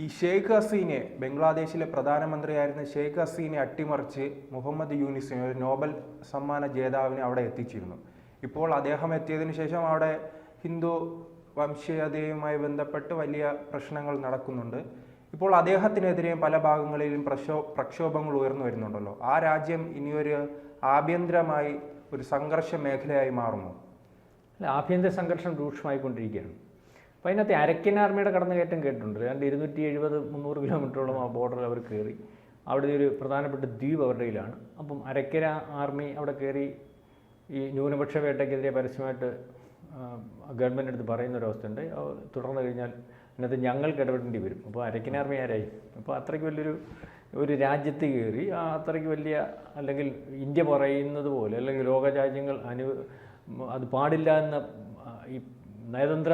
ഈ ഷെയ്ഖ് ഹസീനെ ബംഗ്ലാദേശിലെ പ്രധാനമന്ത്രിയായിരുന്ന ഷെയ്ഖ് ഹസീനെ അട്ടിമറിച്ച് മുഹമ്മദ് യൂനിസിനെ ഒരു നോബൽ സമ്മാന ജേതാവിനെ അവിടെ എത്തിച്ചിരുന്നു. ഇപ്പോൾ അദ്ദേഹം എത്തിയതിനു ശേഷം അവിടെ ഹിന്ദു വംശീയതയുമായി ബന്ധപ്പെട്ട് വലിയ പ്രശ്നങ്ങൾ നടക്കുന്നുണ്ട്. ഇപ്പോൾ അദ്ദേഹത്തിനെതിരെയും പല ഭാഗങ്ങളിലും പ്രക്ഷോ പ്രക്ഷോഭങ്ങൾ ഉയർന്നു വരുന്നുണ്ടല്ലോ. ആ രാജ്യം ഇനിയൊരു ആഭ്യന്തരമായി ഒരു സംഘർഷ മേഖലയായി മാറുമോ? അല്ല ആഭ്യന്തര സംഘർഷം രൂക്ഷമായിക്കൊണ്ടിരിക്കുകയാണ്. അപ്പോൾ അതിനകത്ത് അരക്കൻ ആർമിയുടെ കടന്നുകയറ്റം കേട്ടിട്ടുണ്ട്. രണ്ട് ഇരുന്നൂറ്റി എഴുപത് മുന്നൂറ് കിലോമീറ്ററോളം ആ ബോർഡറിൽ അവർ കയറി അവിടെ ഒരു പ്രധാനപ്പെട്ട ദ്വീപ് അവരുടെ കയ്യിലാണ്. അപ്പം അരക്കര ആർമി അവിടെ കയറി ഈ ന്യൂനപക്ഷ വേട്ടയ്ക്കെതിരെ പരസ്യമായിട്ട് ഗവൺമെന്റ് അടുത്ത് പറയുന്ന ഒരു അവസ്ഥയുണ്ട്. അത് തുടർന്ന് കഴിഞ്ഞാൽ അതിനകത്ത് ഞങ്ങൾക്ക് ഇടപെടേണ്ടി വരും. അപ്പോൾ അരക്കൻ ആർമി ആരായി? അപ്പോൾ അത്രയ്ക്ക് വലിയൊരു ഒരു രാജ്യത്ത് കയറി ആ അത്രയ്ക്ക് വലിയ അല്ലെങ്കിൽ ഇന്ത്യ പറയുന്നത് പോലെ അല്ലെങ്കിൽ ലോക രാജ്യങ്ങൾ അനു അത് പാടില്ല എന്ന ഈ നയതന്ത്ര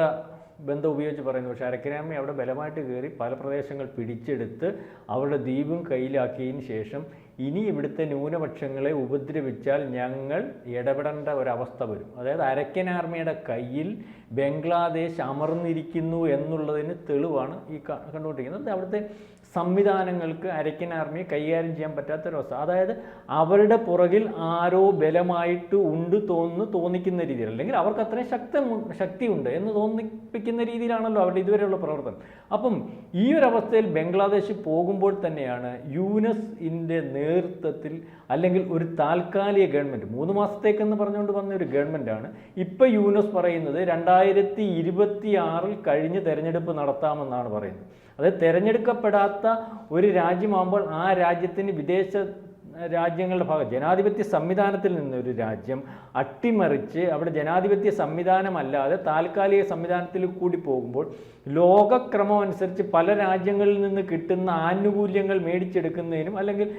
ബന്ധം ഉപയോഗിച്ച് പറയുന്നു. പക്ഷേ അരക്കരാമി അവിടെ ബലമായിട്ട് കയറി പല പ്രദേശങ്ങൾ പിടിച്ചെടുത്ത് അവരുടെ ദ്വീപും കയ്യിലാക്കിയതിന് ശേഷം ഇനി ഇവിടുത്തെ ന്യൂനപക്ഷങ്ങളെ ഉപദ്രവിച്ചാൽ ഞങ്ങൾ ഇടപെടേണ്ട ഒരവസ്ഥ വരും. അതായത് അരക്കൻ ആർമിയുടെ കയ്യിൽ ബംഗ്ലാദേശ് അമർന്നിരിക്കുന്നു എന്നുള്ളതിന് തെളിവാണ് ഈ കണ്ടുകൊണ്ടിരിക്കുന്നത്. അവിടുത്തെ സംവിധാനങ്ങൾക്ക് അരക്കൻ ആർമിയെ കൈകാര്യം ചെയ്യാൻ പറ്റാത്തൊരവസ്ഥ. അതായത് അവരുടെ പുറകിൽ ആരോ ബലമായിട്ട് ഉണ്ട് തോന്നുന്നു തോന്നിക്കുന്ന രീതിയിൽ അല്ലെങ്കിൽ അവർക്ക് അത്രയും ശക്തി ശക്തിയുണ്ട് എന്ന് തോന്നിപ്പിക്കുന്ന രീതിയിലാണല്ലോ അവരുടെ ഇതുവരെയുള്ള പ്രവർത്തനം. അപ്പം ഈ ഒരു അവസ്ഥയിൽ ബംഗ്ലാദേശ് പോകുമ്പോൾ തന്നെയാണ് യൂനസിന്റെ നേതൃത്വത്തിൽ അല്ലെങ്കിൽ ഒരു താൽക്കാലിക ഗവൺമെന്റ് മൂന്ന് മാസത്തേക്കെന്ന് പറഞ്ഞുകൊണ്ട് വന്ന ഒരു ഗവൺമെന്റാണ് ഇപ്പം യൂനസ് പറയുന്നത് രണ്ടായിരത്തി ഇരുപത്തി ആറിൽ കഴിഞ്ഞ് തെരഞ്ഞെടുപ്പ് നടത്താമെന്നാണ് പറയുന്നത്. അതായത് തിരഞ്ഞെടുക്കപ്പെടാത്ത ഒരു രാജ്യമാകുമ്പോൾ ആ രാജ്യത്തിന് വിദേശ രാജ്യങ്ങളുടെ ഭാഗം ജനാധിപത്യ സംവിധാനത്തിൽ നിന്ന് ഒരു രാജ്യം അട്ടിമറിച്ച് അവിടെ ജനാധിപത്യ സംവിധാനമല്ലാതെ താൽക്കാലിക സംവിധാനത്തിൽ കൂടി പോകുമ്പോൾ ലോകക്രമം അനുസരിച്ച് പല രാജ്യങ്ങളിൽ നിന്ന് കിട്ടുന്ന ആനുകൂല്യങ്ങൾ മേടിച്ചെടുക്കുന്നതിനും അല്ലെങ്കിൽ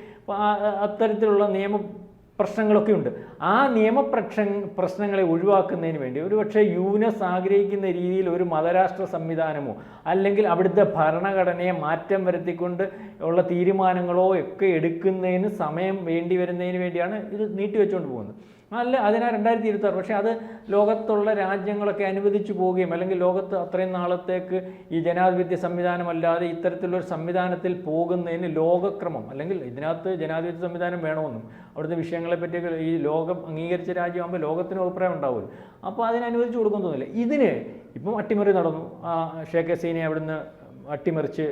അത്തരത്തിലുള്ള നിയമ പ്രശ്നങ്ങളൊക്കെ ഉണ്ട് ആ നിയമപ്രക്ഷ പ്രശ്നങ്ങളെ ഒഴിവാക്കുന്നതിന് വേണ്ടി ഒരുപക്ഷെ യൂനസ് ആഗ്രഹിക്കുന്ന രീതിയിൽ ഒരു മതരാഷ്ട്ര സംവിധാനമോ അല്ലെങ്കിൽ അവിടുത്തെ ഭരണഘടനയെ മാറ്റം വരുത്തിക്കൊണ്ട് ഉള്ള തീരുമാനങ്ങളോ ഒക്കെ എടുക്കുന്നതിന് സമയം വേണ്ടി വരുന്നതിന് വേണ്ടിയാണ് ഇത് നീട്ടിവെച്ചുകൊണ്ട് പോകുന്നത്. അല്ല അതിനാ രണ്ടായിരത്തി ഇരുപത്തി ആറ് പക്ഷേ അത് ലോകത്തുള്ള രാജ്യങ്ങളൊക്കെ അനുവദിച്ചു പോവുകയും അല്ലെങ്കിൽ ലോകത്ത് അത്രയും നാളത്തേക്ക് ഈ ജനാധിപത്യ സംവിധാനമല്ലാതെ ഇത്തരത്തിലൊരു സംവിധാനത്തിൽ പോകുന്നതിന് ലോകക്രമം അല്ലെങ്കിൽ ഇതിനകത്ത് ജനാധിപത്യ സംവിധാനം വേണമെന്നും അവിടുത്തെ വിഷയങ്ങളെ പറ്റിയൊക്കെ ഈ ലോകം അംഗീകരിച്ച രാജ്യമാകുമ്പോൾ ലോകത്തിന് അഭിപ്രായം ഉണ്ടാവുമല്ലോ. അപ്പോൾ അതിന് അനുവദിച്ചു കൊടുക്കാൻ തോന്നില്ല ഇതിന് ഇപ്പം അട്ടിമറി നടന്നു. ഷേഖ് ഹസീനെ അവിടുന്ന് അട്ടിമറിച്ച്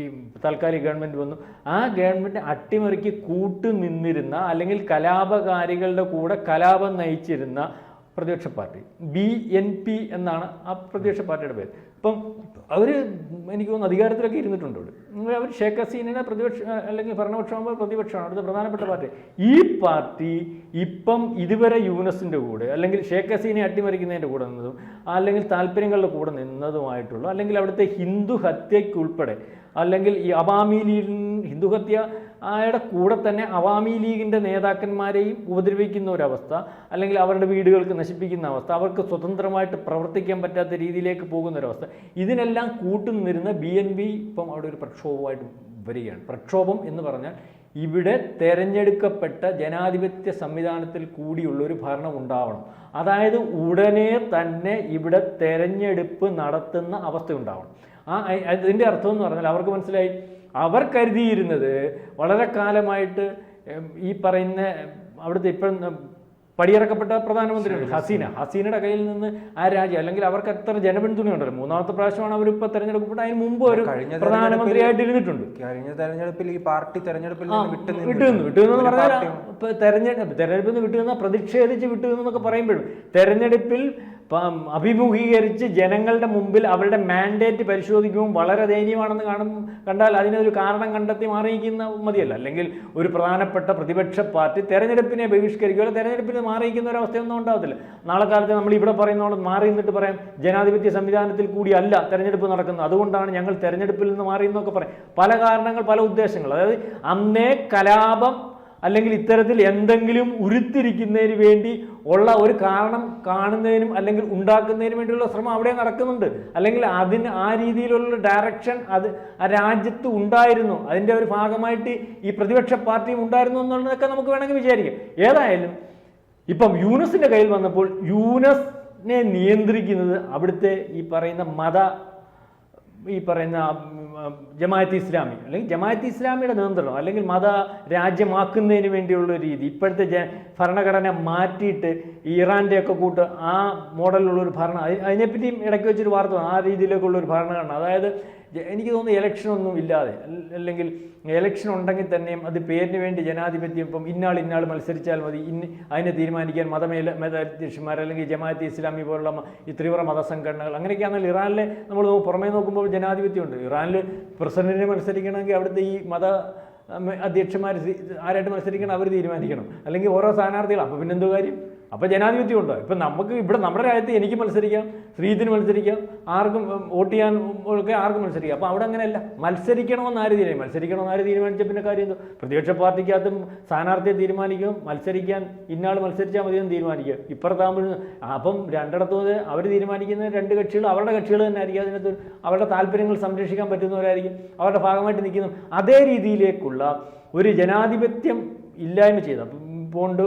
ഈ താൽക്കാലിക ഗവൺമെന്റ് വന്നു. ആ ഗവൺമെന്റ് അട്ടിമറിക്ക് കൂട്ടു നിന്നിരുന്ന അല്ലെങ്കിൽ കലാപകാരികളുടെ കൂടെ കലാപം നയിച്ചിരുന്ന പ്രതിപക്ഷ പാർട്ടി. ബി എൻ പി എന്നാണ് ആ പ്രതിപക്ഷ പാർട്ടിയുടെ പേര്. ഇപ്പം അവർ എനിക്ക് തോന്നുന്നു അധികാരത്തിലൊക്കെ ഇരുന്നിട്ടുണ്ട് ഇവിടെ. അവർ ഷേഖ് ഹസീനെ പ്രതിപക്ഷ അല്ലെങ്കിൽ ഭരണപക്ഷമാകുമ്പോൾ പ്രതിപക്ഷമാണ്. അടുത്ത പ്രധാനപ്പെട്ട പാർട്ടി. ഈ പാർട്ടി ഇപ്പം ഇതുവരെ യൂനസിന്റെ കൂടെ അല്ലെങ്കിൽ ഷേഖ് ഹസീനെ അട്ടിമറിക്കുന്നതിന്റെ കൂടെ നിന്നതും അല്ലെങ്കിൽ താല്പര്യങ്ങളുടെ കൂടെ നിന്നതുമായിട്ടുള്ള അല്ലെങ്കിൽ അവിടുത്തെ ഹിന്ദു ഹത്യയ്ക്കുൾപ്പെടെ അല്ലെങ്കിൽ ഈ അവാമി ലീഗ് ഹിന്ദു ഹത്യ ആയുടെ കൂടെ തന്നെ അവാമി ലീഗിന്റെ നേതാക്കന്മാരെയും ഉപദ്രവിക്കുന്ന ഒരവസ്ഥ അല്ലെങ്കിൽ അവരുടെ വീടുകൾക്ക് നശിപ്പിക്കുന്ന അവസ്ഥ അവർക്ക് സ്വതന്ത്രമായിട്ട് പ്രവർത്തിക്കാൻ പറ്റാത്ത രീതിയിലേക്ക് പോകുന്ന ഒരവസ്ഥ ഇതിനെല്ലാം കൂട്ടുനിന്നിരുന്ന ബി എൻ ബി ഇപ്പം അവിടെ ഒരു പ്രക്ഷോഭമായിട്ട് വരികയാണ്. പ്രക്ഷോഭം എന്ന് പറഞ്ഞാൽ ഇവിടെ തെരഞ്ഞെടുക്കപ്പെട്ട ജനാധിപത്യ സംവിധാനത്തിൽ കൂടിയുള്ള ഒരു ഭരണം ഉണ്ടാവണം. അതായത് ഉടനെ തന്നെ ഇവിടെ തെരഞ്ഞെടുപ്പ് നടത്തുന്ന അവസ്ഥ ഉണ്ടാവണം ആ അതിന്റെ അർത്ഥം എന്ന് പറഞ്ഞാൽ അവർക്ക് മനസ്സിലായി അവർ കരുതിയിരുന്നത് വളരെ കാലമായിട്ട് ഈ പറയുന്ന അവിടുത്തെ ഇപ്പം പടിയിറക്കപ്പെട്ട പ്രധാനമന്ത്രിയുണ്ട് ഹസീന. ഹസീനയുടെ കയ്യിൽ നിന്ന് ആ രാജ്യം അല്ലെങ്കിൽ അവർക്ക് എത്ര ജനപിന്തുണ ഉണ്ടല്ലോ മൂന്നാമത്തെ പ്രാവശ്യമാണ് അവരിപ്പോൾ തെരഞ്ഞെടുക്കപ്പെട്ട അതിന് മുമ്പ് ഒരു പ്രധാനമന്ത്രിയായിട്ട് ഇരുന്നിട്ടുണ്ട്. കഴിഞ്ഞ തെരഞ്ഞെടുപ്പിൽ ഈ പാർട്ടി തെരഞ്ഞെടുപ്പിൽ. വിട്ടുനിന്നു വിട്ടുനിന്ന് ഒരു പറഞ്ഞാൽ തെരഞ്ഞെടുപ്പ് തെരഞ്ഞെടുപ്പിൽ നിന്ന് വിട്ടുനിന്ന പ്രതിഷേധിച്ച് വിട്ടുനിന്നൊക്കെ പറയുമ്പോഴും തെരഞ്ഞെടുപ്പിൽ പ- അഭിമുഖീകരിച്ച് ജനങ്ങളുടെ മുമ്പിൽ അവരുടെ മാൻഡേറ്റ് പരിശോധിക്കുമ്പോൾ വളരെ ദയനീയമാണെന്ന് കാണും കണ്ടാൽ അതിനൊരു കാരണം കണ്ടെത്തി മാറിയിരിക്കുന്ന മതിയല്ല. അല്ലെങ്കിൽ ഒരു പ്രധാനപ്പെട്ട പ്രതിപക്ഷ പാർട്ടി തെരഞ്ഞെടുപ്പിനെ ബഹിഷ്കരിക്കുക തെരഞ്ഞെടുപ്പിനെ മാറിയിരിക്കുന്ന ഒരു ഉണ്ടാകത്തില്ല നാളെ കാലത്ത് നമ്മൾ ഇവിടെ പറയുന്നതോടെ മാറി നിന്നിട്ട് പറയാം ജനാധിപത്യ സംവിധാനത്തിൽ കൂടിയല്ല തെരഞ്ഞെടുപ്പ് നടക്കുന്നത്. അതുകൊണ്ടാണ് ഞങ്ങൾ തെരഞ്ഞെടുപ്പിൽ നിന്ന് മാറി എന്നൊക്കെ പറയാം. പല കാരണങ്ങൾ പല ഉദ്ദേശങ്ങൾ. അതായത് അന്നേ കലാപം അല്ലെങ്കിൽ ഇത്തരത്തിൽ എന്തെങ്കിലും ഉരുത്തിരിക്കുന്നതിന് വേണ്ടി ഉള്ള ഒരു കാരണം കാണുന്നതിനും അല്ലെങ്കിൽ ഉണ്ടാക്കുന്നതിനും വേണ്ടിയുള്ള ശ്രമം അവിടെ നടക്കുന്നുണ്ട്. അല്ലെങ്കിൽ അതിന് ആ രീതിയിലുള്ള ഡയറക്ഷൻ അത് രാജ്യത്ത് ഉണ്ടായിരുന്നു. അതിന്റെ ഒരു ഭാഗമായിട്ട് ഈ പ്രതിപക്ഷ പാർട്ടിയും ഉണ്ടായിരുന്നു എന്നുള്ളതൊക്കെ നമുക്ക് വേണമെങ്കിൽ വിചാരിക്കാം. ഏതായാലും ഇപ്പം യൂനസിന്റെ കയ്യിൽ വന്നപ്പോൾ യൂനസിനെ നിയന്ത്രിക്കുന്നത് അവിടുത്തെ ഈ പറയുന്ന മത ഈ പറയുന്ന ജമാഅത്ത് ഇസ്ലാമി അല്ലെങ്കിൽ ജമാഅത്ത് ഇസ്ലാമിയുടെ നിയന്ത്രണം അല്ലെങ്കിൽ മത രാജ്യമാക്കുന്നതിന് വേണ്ടിയുള്ള രീതി ഇപ്പോഴത്തെ ജ ഭരണഘടന മാറ്റിയിട്ട് ഇറാന്റെ ഒക്കെ കൂട്ട് ആ മോഡലിലുള്ള ഒരു ഭരണം അതി- അതിനെപ്പറ്റിയും ഇടയ്ക്ക് വെച്ചൊരു വാർത്ത. ആ രീതിയിലേക്കുള്ള ഒരു ഭരണഘടന അതായത് എനിക്ക് തോന്നുന്നു ഇലക്ഷനൊന്നും ഇല്ലാതെ. അല്ലെങ്കിൽ ഇലക്ഷൻ ഉണ്ടെങ്കിൽ തന്നെയും അത് പേരിന് വേണ്ടി ജനാധിപത്യം ഇപ്പം ഇന്നാൾ ഇന്നാൾ മത്സരിച്ചാൽ മതി ഇന്ന് അതിനെ തീരുമാനിക്കാൻ മതമേല മേധാധ്യക്ഷന്മാർ അല്ലെങ്കിൽ ജമാഅത്ത് ഇസ്ലാമി പോലുള്ള ഈ തീവ്ര മതസംഘടനകൾ അങ്ങനെയൊക്കെയാണെങ്കിൽ ഇറാനിലെ നമ്മൾ പുറമേ നോക്കുമ്പോൾ ജനാധിപത്യമുണ്ട്. ഇറാനിൽ പ്രസിഡന്റിനെ മത്സരിക്കണമെങ്കിൽ അവിടുത്തെ ഈ മത അധ്യക്ഷന്മാർ ആരായിട്ട് മത്സരിക്കണം അവർ തീരുമാനിക്കണം. അല്ലെങ്കിൽ ഓരോ സ്ഥാനാർത്ഥികൾ അപ്പോൾ പിന്നെന്തോ കാര്യം? അപ്പോൾ ജനാധിപത്യം ഉണ്ടോ? ഇപ്പം നമുക്ക് ഇവിടെ നമ്മുടെ രാജ്യത്ത് എനിക്ക് മത്സരിക്കാം ശ്രീജിത്തിന് മത്സരിക്കാം ആർക്കും വോട്ട് ചെയ്യാൻ ഒക്കെ ആർക്കും മത്സരിക്കാം. അപ്പോൾ അവിടെ അങ്ങനെയല്ല. മത്സരിക്കണമെന്ന് ആര് തീരുമാനിക്കും? മത്സരിക്കണമെന്ന് ആര് തീരുമാനിച്ച പിന്നെ കാര്യം എന്തോ? പ്രതിപക്ഷ പാർട്ടിക്കകത്തും സ്ഥാനാർത്ഥിയെ തീരുമാനിക്കും. മത്സരിക്കാൻ ഇന്നാൾ മത്സരിച്ചാൽ മതി എന്ന് തീരുമാനിക്കുക ഇപ്പുറത്താകുമ്പോൾ അപ്പം രണ്ടിടത്തും അവർ തീരുമാനിക്കുന്ന രണ്ട് കക്ഷികൾ അവരുടെ കക്ഷികൾ തന്നെ ആയിരിക്കും അതിനകത്ത് അവരുടെ താല്പര്യങ്ങൾ സംരക്ഷിക്കാൻ പറ്റുന്നവരായിരിക്കും. അവരുടെ ഭാഗമായിട്ട് നിൽക്കുന്നു അതേ രീതിയിലേക്കുള്ള ഒരു ജനാധിപത്യം ഇല്ലായ്മ ചെയ്ത്. അപ്പം പോണ്ട്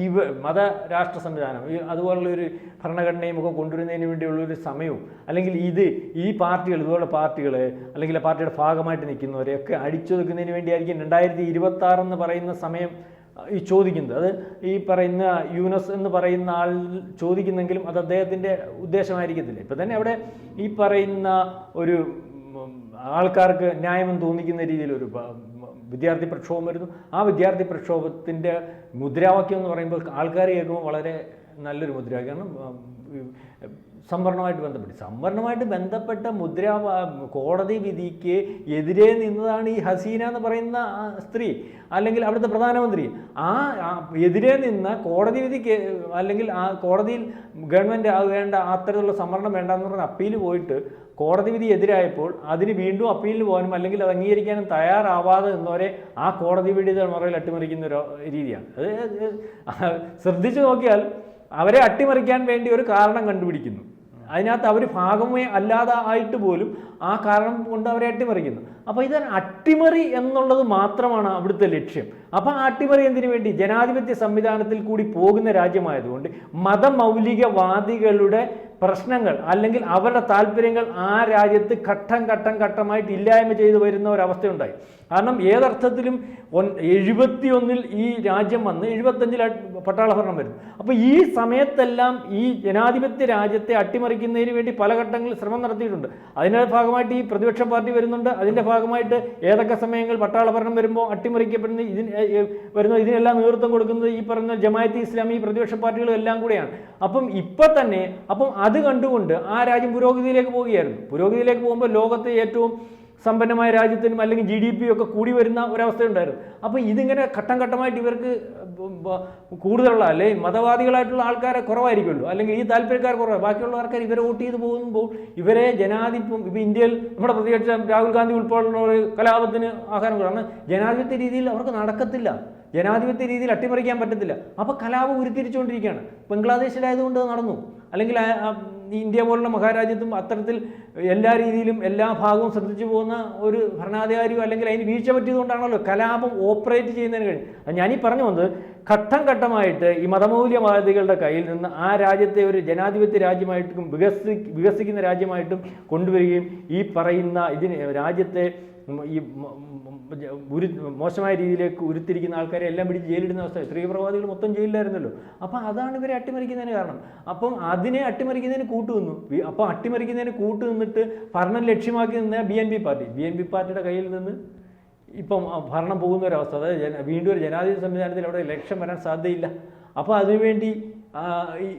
ഈ മത രാഷ്ട്ര സംവിധാനം അതുപോലുള്ള ഒരു ഭരണഘടനയും ഒക്കെ കൊണ്ടുവരുന്നതിന് വേണ്ടിയുള്ള ഒരു സമയവും അല്ലെങ്കിൽ ഇത് ഈ പാർട്ടികൾ ഇതുപോലെ പാർട്ടികൾ അല്ലെങ്കിൽ പാർട്ടിയുടെ ഭാഗമായിട്ട് നിൽക്കുന്നവരെയൊക്കെ അടിച്ചൊതുക്കുന്നതിന് വേണ്ടിയായിരിക്കും രണ്ടായിരത്തി ഇരുപത്തി പറയുന്ന സമയം ഈ ചോദിക്കുന്നത്. അത് ഈ പറയുന്ന യൂനസ് എന്ന് പറയുന്ന ആൾ ചോദിക്കുന്നെങ്കിലും അത് അദ്ദേഹത്തിന്റെ ഉദ്ദേശമായിരിക്കത്തില്ല. ഇപ്പം തന്നെ അവിടെ ഈ പറയുന്ന ഒരു ആൾക്കാർക്ക് ന്യായമെന്ന് തോന്നിക്കുന്ന രീതിയിൽ ഒരു വിദ്യാർത്ഥി പ്രക്ഷോഭം വരുന്നു. ആ വിദ്യാർത്ഥി പ്രക്ഷോഭത്തിന്റെ മുദ്രാവാക്യം എന്ന് പറയുമ്പോൾ ആൾക്കാർ കേൾക്കുമ്പോൾ വളരെ നല്ലൊരു മുദ്രാവാക്യമാണ് സംവരണമായിട്ട് ബന്ധപ്പെട്ട്. സംവരണമായിട്ട് ബന്ധപ്പെട്ട മുദ്രാ കോടതി വിധിക്ക് എതിരെ നിന്നതാണ് ഈ ഹസീന എന്ന് പറയുന്ന സ്ത്രീ അല്ലെങ്കിൽ അവിടുത്തെ പ്രധാനമന്ത്രി. ആ എതിരെ നിന്ന കോടതി വിധിക്ക് അല്ലെങ്കിൽ ആ കോടതിയിൽ ഗവൺമെന്റ് അത് വേണ്ട അത്തരത്തിലുള്ള സംവരണം വേണ്ടെന്ന് പറഞ്ഞ അപ്പീൽ പോയിട്ട് കോടതി വിധി എതിരായപ്പോൾ അതിന് വീണ്ടും അപ്പീലിന് പോകാനും അല്ലെങ്കിൽ അത് അംഗീകരിക്കാനും തയ്യാറാവാതെ നിന്നവരെ ആ കോടതി വിധി മുറയിൽ അട്ടിമറിക്കുന്ന ഒരു രീതിയാണ്. അത് ശ്രദ്ധിച്ചു നോക്കിയാൽ അവരെ അട്ടിമറിക്കാൻ വേണ്ടി ഒരു കാരണം കണ്ടുപിടിക്കുന്നു. അതിനകത്ത് അവർ ഭാഗമേ അല്ലാതെ ആയിട്ട് പോലും ആ കാരണം കൊണ്ട് അവരെ അട്ടിമറിക്കുന്നു. അപ്പോൾ ഇത് അട്ടിമറി എന്നുള്ളത് മാത്രമാണ് അവിടുത്തെ ലക്ഷ്യം. അപ്പോൾ ആ അട്ടിമറി എന്തിനു വേണ്ടി? ജനാധിപത്യ സംവിധാനത്തിൽ കൂടി പോകുന്ന രാജ്യമായതുകൊണ്ട് മതമൗലികവാദികളുടെ പ്രശ്നങ്ങൾ അല്ലെങ്കിൽ അവരുടെ താല്പര്യങ്ങൾ ആ രാജ്യത്ത് ഘട്ടം ഘട്ടം ഘട്ടമായിട്ട് ഇല്ലായ്മ ചെയ്തു വരുന്ന ഒരവസ്ഥയുണ്ടായി. കാരണം ഏതർത്ഥത്തിലും ഒൻ എഴുപത്തി ഒന്നിൽ ഈ രാജ്യം വന്ന് എഴുപത്തഞ്ചിൽ പട്ടാള ഭരണം വരുന്നു. അപ്പോൾ ഈ സമയത്തെല്ലാം ഈ ജനാധിപത്യ രാജ്യത്തെ അട്ടിമറിക്കുന്നതിന് വേണ്ടി പല ഘട്ടങ്ങളിൽ ശ്രമം നടത്തിയിട്ടുണ്ട്. അതിന്റെ ഭാഗമായിട്ട് ഈ പ്രതിപക്ഷ പാർട്ടി വരുന്നുണ്ട്. അതിന്റെ ഭാഗമായിട്ട് ഏതൊക്കെ സമയങ്ങൾ പട്ടാള ഭരണം വരുമ്പോൾ അട്ടിമറിക്കപ്പെടുന്ന ഇതിന് വരുന്ന ഇതിനെല്ലാം നേതൃത്വം കൊടുക്കുന്നത് ഈ പറഞ്ഞ ജമായത്ത് ഇസ്ലാമി പ്രതിപക്ഷ പാർട്ടികളും എല്ലാം കൂടെയാണ്. അപ്പം ഇപ്പം തന്നെ അപ്പം അത് കണ്ടുകൊണ്ട് ആ രാജ്യം പുരോഗതിയിലേക്ക് പോവുകയായിരുന്നു. പുരോഗതിയിലേക്ക് പോകുമ്പോൾ ലോകത്തെ ഏറ്റവും സമ്പന്നമായ രാജ്യത്തിനും അല്ലെങ്കിൽ ജി ഡി പി ഒക്കെ കൂടി വരുന്ന ഒരവസ്ഥയുണ്ടായിരുന്നു. അപ്പോൾ ഇതിങ്ങനെ ഘട്ടം ഘട്ടമായിട്ട് ഇവർക്ക് കൂടുതലുള്ള അല്ലെ മതവാദികളായിട്ടുള്ള ആൾക്കാരെ കുറവായിരിക്കുമല്ലോ. അല്ലെങ്കിൽ ഈ താല്പര്യക്കാർ കുറവാണ് ബാക്കിയുള്ള ആൾക്കാർ ഇവരെ വോട്ട് ചെയ്ത് പോകുമ്പോൾ ഇവരെ ജനാധിപത്യം ഇപ്പൊ ഇന്ത്യയിൽ നമ്മുടെ പ്രതിപക്ഷ രാഹുൽ ഗാന്ധി ഉൾപ്പെടെയുള്ള ഒരു കലാപത്തിന് ആഹാരം കാരണം ജനാധിപത്യ രീതിയിൽ അവർക്ക് നടക്കത്തില്ല. ജനാധിപത്യ രീതിയിൽ അട്ടിമറിക്കാൻ പറ്റത്തില്ല. അപ്പോൾ കലാപം ഉരുത്തിരിച്ചുകൊണ്ടിരിക്കുകയാണ്. ബംഗ്ലാദേശിലായതുകൊണ്ട് നടന്നു. അല്ലെങ്കിൽ ഇന്ത്യ പോലുള്ള മഹാരാജ്യത്തും അത്തരത്തിൽ എല്ലാ രീതിയിലും എല്ലാ ഭാഗവും ശ്രദ്ധിച്ചു പോകുന്ന ഒരു ഭരണാധികാരിയോ അല്ലെങ്കിൽ അതിന് വീഴ്ച പറ്റിയതുകൊണ്ടാണല്ലോ കലാപം ഓപ്പറേറ്റ് ചെയ്യുന്നതിന് കഴിഞ്ഞു ഞാനീ പറഞ്ഞു വന്നത് ഘട്ടം ഘട്ടമായിട്ട് ഈ മതമൂല്യവാദികളുടെ കയ്യിൽ നിന്ന് ആ രാജ്യത്തെ ഒരു ജനാധിപത്യ രാജ്യമായിട്ടും വികസി വികസിക്കുന്ന രാജ്യമായിട്ടും കൊണ്ടുവരികയും ഈ പറയുന്ന ഇതിന് രാജ്യത്തെ ഈ ഉരു മോശമായ രീതിയിലേക്ക് ഉരുത്തിരിക്കുന്ന ആൾക്കാരെ എല്ലാം പിടിച്ച് ജയിലിടുന്ന അവസ്ഥ. തീവ്രവാദികൾ മൊത്തം ജയിലിലായിരുന്നല്ലോ. അപ്പോൾ അതാണ് ഇവരെ അട്ടിമറിക്കുന്നതിന് കാരണം. അപ്പം അതിനെ അട്ടിമറിക്കുന്നതിന് കൂട്ടുനിന്നു. നിന്നു അപ്പം അട്ടിമറിക്കുന്നതിന് കൂട്ടു നിന്നിട്ട് ഭരണം ലക്ഷ്യമാക്കി നിന്ന B N P party. B N P പാർട്ടിയുടെ കയ്യിൽ നിന്ന് ഇപ്പം ഭരണം പോകുന്ന ഒരവസ്ഥ. അതായത് വീണ്ടും ഒരു ജനാധിപത്യ സംവിധാനത്തിൽ അവിടെ ലക്ഷ്യം വരാൻ സാധ്യതയില്ല. അപ്പോൾ അതിനുവേണ്ടി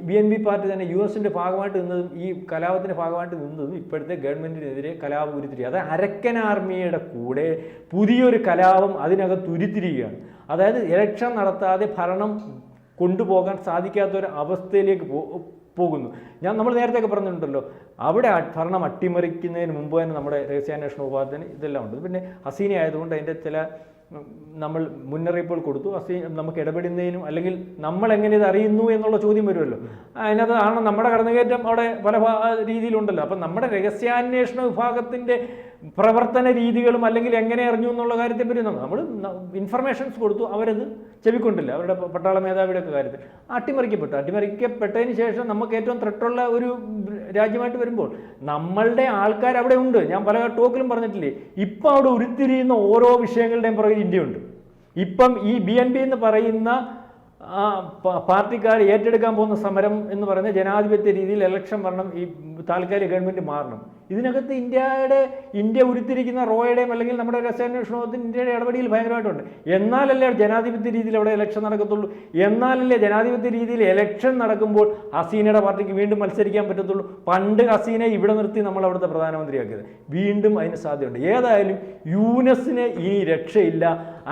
ബി എൻ പി പാർട്ടി തന്നെ യു എസിന്റെ ഭാഗമായിട്ട് നിന്നതും ഈ കലാപത്തിന്റെ ഭാഗമായിട്ട് നിന്നതും ഇപ്പോഴത്തെ ഗവൺമെന്റിനെതിരെ കലാപം ഉരുത്തിരി അത് അരക്കൻ ആർമിയുടെ കൂടെ പുതിയൊരു കലാപം അതിനകത്ത് ഉരുത്തിരിക്കുകയാണ്. അതായത് ഇലക്ഷൻ നടത്താതെ ഭരണം കൊണ്ടുപോകാൻ സാധിക്കാത്ത ഒരു അവസ്ഥയിലേക്ക് പോകുന്നു. ഞാൻ നമ്മൾ നേരത്തെ പറഞ്ഞിട്ടുണ്ടല്ലോ അവിടെ ഭരണം അട്ടിമറിക്കുന്നതിന് മുമ്പ് തന്നെ നമ്മുടെ രഹസ്യാന്വേഷണ വിഭാഗത്തിന് ഇതെല്ലാം ഉണ്ട്. പിന്നെ ഹസീന ആയതുകൊണ്ട് അതിന്റെ ചില നമ്മൾ മുന്നറിയിപ്പുകൾ കൊടുത്തു. അസി നമുക്ക് ഇടപെടുന്നതിനും അല്ലെങ്കിൽ നമ്മൾ എങ്ങനെ ഇത് അറിയുന്നു എന്നുള്ള ചോദ്യം വരുമല്ലോ. അതിനകത്ത് ആണ് നമ്മുടെ കടന്നുകയറ്റം അവിടെ പല രീതിയിലുണ്ടല്ലോ. അപ്പം നമ്മുടെ രഹസ്യാന്വേഷണ വിഭാഗത്തിന്റെ പ്രവർത്തന രീതികളും അല്ലെങ്കിൽ എങ്ങനെ അറിഞ്ഞു എന്നുള്ള കാര്യത്തെ പറ്റി നമ്മൾ ഇൻഫർമേഷൻസ് കൊടുത്തു. അവരത് ചെവിക്കൊണ്ടില്ല. അവരുടെ പട്ടാള മേധാവിയുടെ ഒക്കെ കാര്യത്തിൽ. അട്ടിമറിക്കപ്പെട്ടു. അട്ടിമറിക്കപ്പെട്ടതിന് ശേഷം നമുക്ക് ഏറ്റവും ത്രെട്ടുള്ള ഒരു രാജ്യമായിട്ട് വരുമ്പോൾ നമ്മളുടെ ആൾക്കാർ അവിടെ ഉണ്ട്. ഞാൻ പല ടോക്കിലും പറഞ്ഞിട്ടില്ലേ ഇപ്പം അവിടെ ഉരുത്തിരിയുന്ന ഓരോ വിഷയങ്ങളുടെയും പുറകിൽ ഇന്ത്യയുണ്ട്. ഇപ്പം ഈ ബി എൻ ബി എന്ന് പറയുന്ന ആ പാർട്ടിക്കാർ ഏറ്റെടുക്കാൻ പോകുന്ന സമരം എന്ന് പറയുന്ന ജനാധിപത്യ രീതിയിൽ ഇലക്ഷൻ വരണം ഈ താൽക്കാലിക ഗവൺമെന്റ് മാറണം. ഇതിനകത്ത് ഇന്ത്യയുടെ ഇന്ത്യ ഉരുത്തിരിക്കുന്ന റോയുടെയും അല്ലെങ്കിൽ നമ്മുടെ രസാന്വേഷണത്തിന് ഇന്ത്യയുടെ ഇടപെടിയിൽ ഭയങ്കരമായിട്ടുണ്ട്. എന്നാലല്ലേ ജനാധിപത്യ രീതിയിൽ അവിടെ ഇലക്ഷൻ നടക്കത്തുള്ളൂ? എന്നാലല്ലേ ജനാധിപത്യ രീതിയിൽ ഇലക്ഷൻ നടക്കുമ്പോൾ ഹസീനയുടെ പാർട്ടിക്ക് വീണ്ടും മത്സരിക്കാൻ പറ്റത്തുള്ളൂ? പണ്ട് ഹസീനെ ഇവിടെ നിർത്തി നമ്മൾ അവിടുത്തെ പ്രധാനമന്ത്രിയാക്കിയത്. വീണ്ടും അതിന് സാധ്യതയുണ്ട്. ഏതായാലും യൂനസിന് ഇനി രക്ഷയില്ല.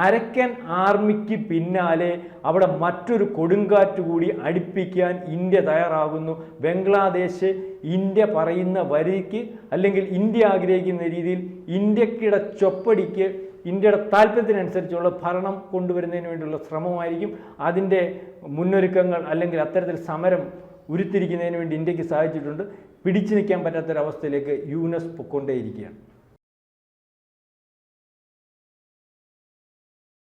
അരക്കൻ ആർമിക്ക് പിന്നാലെ അവിടെ മറ്റൊരു കൊടുങ്കാറ്റ് കൂടി അടുപ്പിക്കാൻ ഇന്ത്യ തയ്യാറാകുന്നു. ബംഗ്ലാദേശ് ഇന്ത്യ പറയുന്ന വരിക്ക് അല്ലെങ്കിൽ ഇന്ത്യ ആഗ്രഹിക്കുന്ന രീതിയിൽ ഇന്ത്യക്കിട ചൊപ്പടിക്ക് ഇന്ത്യയുടെ താല്പര്യത്തിനനുസരിച്ചുള്ള ഭരണം കൊണ്ടുവരുന്നതിന് വേണ്ടിയുള്ള ശ്രമമായിരിക്കും. അതിന്റെ മുന്നൊരുക്കങ്ങൾ അല്ലെങ്കിൽ അത്തരത്തിൽ സമരം ഉരുത്തിരിക്കുന്നതിന് വേണ്ടി ഇന്ത്യയ്ക്ക് സാധിച്ചിട്ടുണ്ട്. പിടിച്ചു നിൽക്കാൻ പറ്റാത്തൊരവസ്ഥയിലേക്ക് യൂനസ് പൊക്കൊണ്ടേയിരിക്കുകയാണ്